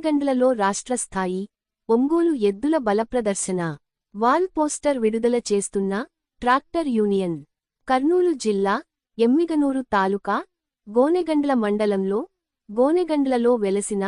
గోనెగండ్లలో రాష్ట్ర స్థాయి ఒంగోలు ఎద్దుల బలప్రదర్శన వాల్ పోస్టర్ విడుదల చేస్తున్న ట్రాక్టర్ యూనియన్ కర్నూలు జిల్లా ఎమ్మిగనూరు తాలూకా గోనెగండ్ల మండలంలో గోనెగండ్లలో వెలసిన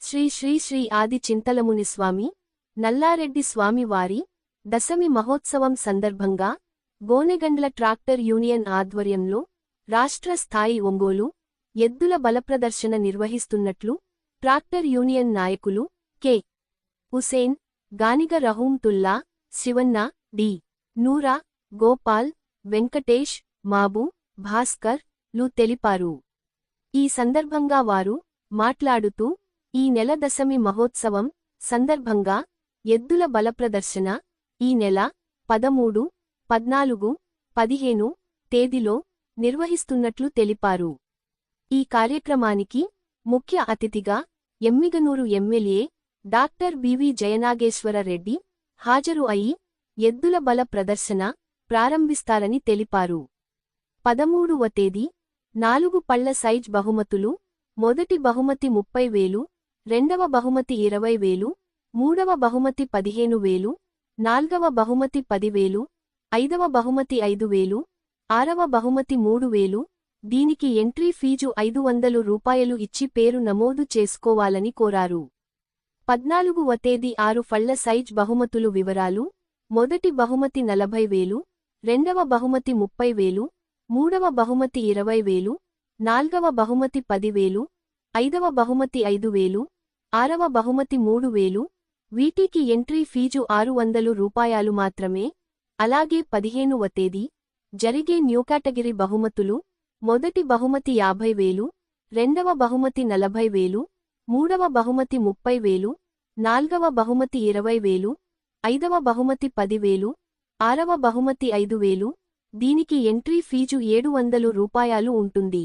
శ్రీ శ్రీ శ్రీ ఆది చింతలముని స్వామి నల్లారెడ్డి స్వామివారి దశమి మహోత్సవం సందర్భంగా గోనెగండ్ల ట్రాక్టర్ యూనియన్ ఆధ్వర్యంలో రాష్ట్ర స్థాయి ఒంగోలు ఎద్దుల బలప్రదర్శన నిర్వహిస్తున్నట్లు ట్రాక్టర్ యూనియన్ నాయకులు కె. హుసేన్ గానిగ రహూంతుల్లా శివన్న డి. నూరా గోపాల్ వెంకటేష్ మాబు భాస్కర్లు తెలిపారు. ఈ సందర్భంగా వారు మాట్లాడుతూ ఈ నెల దశమి మహోత్సవం సందర్భంగా ఎద్దుల బలప్రదర్శన ఈ నెల పదమూడు పద్నాలుగు పదిహేను తేదీలో నిర్వహిస్తున్నట్లు తెలిపారు. ఈ కార్యక్రమానికి ముఖ్య అతిథిగా Yemmiganur MLA doctor B V Jayanageswara Reddy హాజరు అయి ఎద్దుల బల ప్రదర్శన ప్రారంభిస్తారని తెలిపారు. పదమూడువ తేదీ నాలుగు పళ్ళ సైజ్ బహుమతులు మొదటి బహుమతి ముప్పై వేలు రెండవ బహుమతి ఇరవై వేలు మూడవ బహుమతి పదిహేను వేలు నాల్గవ బహుమతి పదివేలు ఐదవ బహుమతి ఐదు వేలు ఆరవ బహుమతి మూడు వేలు దీనికి ఎంట్రీ ఫీజు ఐదు వందలు రూపాయలు ఇచ్చి పేరు నమోదు చేసుకోవాలని కోరారు. పద్నాలుగువ తేదీ ఆరు ఫళ్ళ సైజ్ బహుమతులు వివరాలు మొదటి బహుమతి నలభై వేలు రెండవ బహుమతి ముప్పై వేలు మూడవ బహుమతి ఇరవై వేలు నాల్గవ బహుమతి పదివేలు ఐదవ బహుమతి ఐదు వేలు ఆరవ బహుమతి మూడు వేలు వీటికి ఎంట్రీ ఫీజు ఆరు వందలు రూపాయలు మాత్రమే అలాగే పదిహేనువ తేదీ జరిగే న్యూ కేటగిరీ బహుమతులు మొదటి బహుమతి యాభై వేలు రెండవ బహుమతి నలభై వేలు మూడవ బహుమతి ముప్పై వేలు నాల్గవ బహుమతి ఇరవై వేలు ఐదవ బహుమతి పదివేలు ఆరవ బహుమతి ఐదు వేలు దీనికి ఎంట్రీ ఫీజు ఏడు వందలు రూపాయలు ఉంటుంది.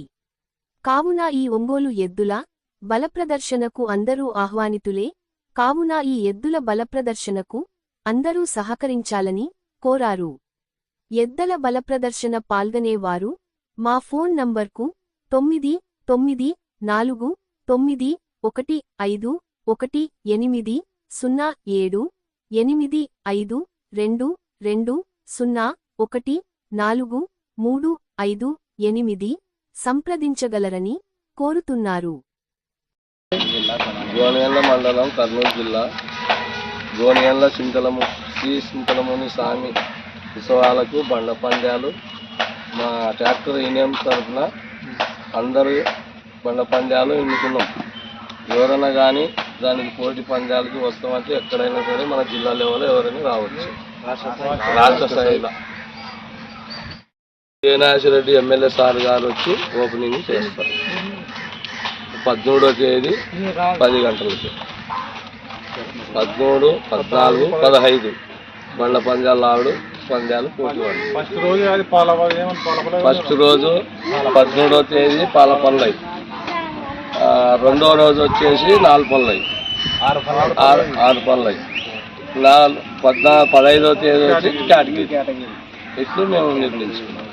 కావున ఈ ఒంగోలు ఎద్దుల బలప్రదర్శనకు అందరూ ఆహ్వానితులే. కావున ఈ ఎద్దుల బలప్రదర్శనకు అందరూ సహకరించాలని కోరారు. ఎద్దల బలప్రదర్శన పాల్గొనేవారు మా ఫోన్ నంబర్కు తొమ్మిది తొమ్మిది నాలుగు తొమ్మిది ఒకటి ఐదు ఒకటి ఎనిమిది సున్నా ఏడు ఎనిమిది ఐదు రెండు రెండు సున్నా ఒకటి నాలుగు మూడు ఐదు ఎనిమిది సంప్రదించగలరని కోరుతున్నారు. గోనెగండ్ల మండలం కర్నూలు జిల్లా గోనెగండ్ల సింతలము శ్రీ సింతలముని స్వామి ఉత్సవాలకు బండ పంద్యాలు మా ట్రాక్టర్ యూనియన్ తరఫున అందరూ బండ పందాలు ఎన్నుకున్నాం. ఎవరైనా కానీ దానికి పోటీ పందాలకి వస్తామంటే ఎక్కడైనా సరే మన జిల్లా లెవెల్ ఎవరైనా రావచ్చు. రాష్ట్ర స్థాయిలో. రెడ్డి ఎమ్మెల్యే సార్ గారు వచ్చి ఓపెనింగ్ చేస్తారు. పద్మూడో తేదీ పది గంటలకి. పదమూడు పద్నాలుగు పదహైదు. బండ్ల పంజాలు ఆవిడ పందాలు పడ్డాయి. ఫస్ట్ రోజు అది పాల ఏమన్నా పాల పొలం ఫస్ట్ రోజు పదమూడో తేదీ పాల పనులై రెండో రోజు వచ్చేసి నాలుగు పనులై ఆరు ఆరు పనులై నాలుగు పద్నా పదహైదో తేదీ వచ్చి కేటగిరీ. కేటగిరీ. ఇట్లు మేము నిర్ణయించుకున్నాం.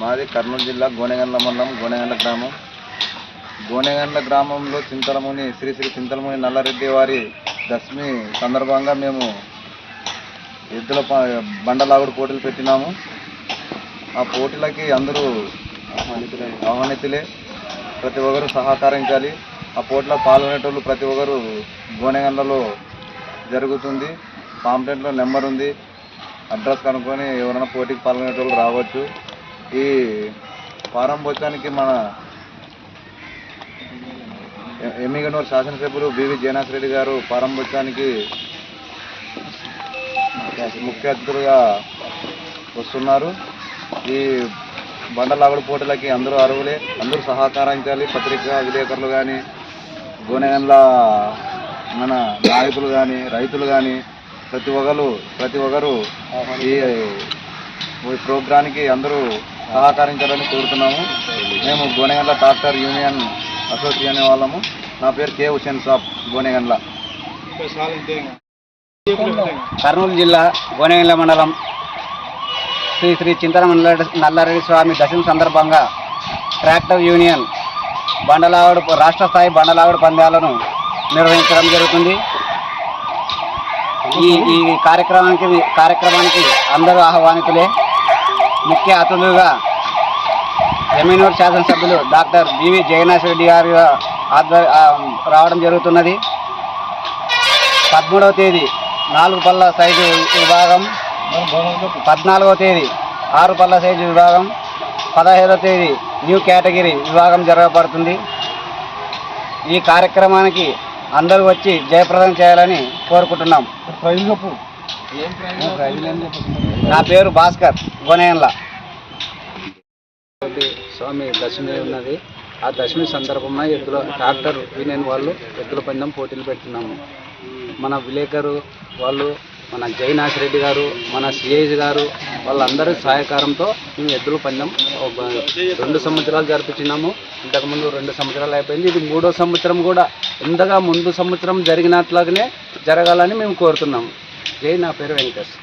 మాది కర్నూలు జిల్లా గోనెగండ్ల మండలం గోనెగండ్ల గ్రామం. గోనెగండ్ల గ్రామంలో చింతలముని శ్రీ శ్రీ చింతలముని నల్లారెడ్డి వారి దశమి సందర్భంగా మేము ఎద్దుల బండలాగుడు పోటీలు పెట్టినాము. ఆ పోటీలకి అందరూ ఆహ్వానితులే. ప్రతి ఒక్కరు సహకరించాలి. ఆ పోటీలో పాల్గొనేటోళ్ళు ప్రతి ఒక్కరు గోనెగండ్లలో జరుగుతుంది. పాంప్లెంట్లో నెంబర్ ఉంది. అడ్రస్ కనుక్కొని ఎవరైనా పోటీకి పాల్గొనేటోళ్ళు రావచ్చు. ఈ ప్రారంభోత్సవానికి మన ఎమ్మిగనూరు శాసనసభ్యులు బివి జయనాథ్ రెడ్డి గారు ప్రారంభోత్సవానికి ముఖ్య అతిథులుగా వస్తున్నారు. ఈ బండలాగుడు పోటీలకి అందరూ అరువులే అందరూ సహకరించాలి పత్రికా విలేకరులు కానీ గోనెగండ్ల మన నాయకులు కానీ రైతులు కానీ ప్రతి ఒక్కరు ప్రతి ఒక్కరు ఈ ఈ ప్రోగ్రానికి అందరూ సహకరించాలని కోరుతున్నాము. మేము గోనెగండ్ల ట్రాక్టర్ యూనియన్ అసోసియేషన్ వాళ్ళము. నా పేరు కే హుసేన్ సాబ్ గోనెగండ్ల. కర్నూలు జిల్లా గోనెల మండలం శ్రీ శ్రీ చింతన నల్లారెడ్డి స్వామి దశమి సందర్భంగా ట్రాక్టర్ యూనియన్ బండలావుడు రాష్ట్ర స్థాయి బండలావుడు పందాలను నిర్వహించడం జరుగుతుంది. ఈ ఈ కార్యక్రమానికి కార్యక్రమానికి అందరూ ఆహ్వానితులే. ముఖ్య అతిథులుగా ఎమ్మెనూరు శాసనసభ్యులు డాక్టర్ బివి జగన్నాథ్ రెడ్డి గారు రావడం జరుగుతున్నది. పదమూడవ తేదీ నాలుగు పళ్ళ సైజు విభాగం పద్నాలుగో తేదీ ఆరు పళ్ళ సైజు విభాగం పదహైదో తేదీ న్యూ కేటగిరీ విభాగం జరగబడుతుంది. ఈ కార్యక్రమానికి అందరూ వచ్చి జయప్రదం చేయాలని కోరుకుంటున్నాం. నా పేరు భాస్కర్ గొనేన్ల. స్వామి దశమి ఉన్నది. ఆ దశమి సందర్భంగా ఎద్దుల ట్రాక్టర్ యూనియన్ వాళ్ళు ఎద్దుల పందెం పోటీలు పెడుతున్నాము. మన విలేకరు వాళ్ళు మన జైనాథ్ రెడ్డి గారు మన సిఐజ్ గారు వాళ్ళందరి సహకారంతో మేము ఎద్దుల పందెం. ఒక రెండు సంవత్సరాలు జరిపించినాము. ఇంతకుముందు రెండు సంవత్సరాలు అయిపోయింది. ఇది మూడో సంవత్సరం కూడా ఎంతగా ముందు సంవత్సరం జరిగినట్లాగనే జరగాలని మేము కోరుతున్నాము. జై నా పేరు వెంకటేష్.